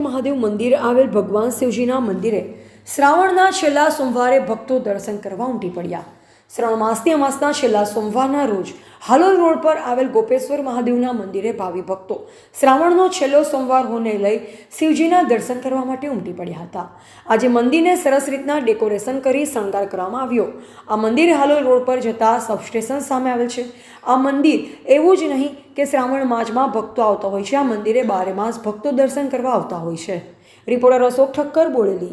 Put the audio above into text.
મહાદેવ મંદિર આવેલ ભગવાન શિવજીના મંદિરે શ્રાવણના છેલ્લા સોમવારે ભક્તો દર્શન કરવા ઉમટી પડ્યા. શ્રાવણ માસની અમાસના છેલ્લા સોમવારના રોજ હાલોલ રોડ પર આવેલ ગોપેશ્વર મહાદેવના મંદિરે ભાવિ ભક્તો શ્રાવણનો છેલ્લો સોમવાર હોને લઈ શિવજીના દર્શન કરવા માટે ઉમટી પડ્યા હતા. આજે મંદિરને સરસ રીતના ડેકોરેશન કરી શણગાર કરવામાં આવ્યો. આ મંદિર હાલોલ રોડ પર જતા સબસ્ટેશન સામે આવેલ છે. આ મંદિર એવું જ નહીં કે શ્રાવણ માસમાં ભક્તો આવતા હોય છે. આ મંદિરે બારે માસ ભક્તો દર્શન કરવા આવતા હોય છે. રિપોર્ટર અશોક ઠક્કર, બોડેલી.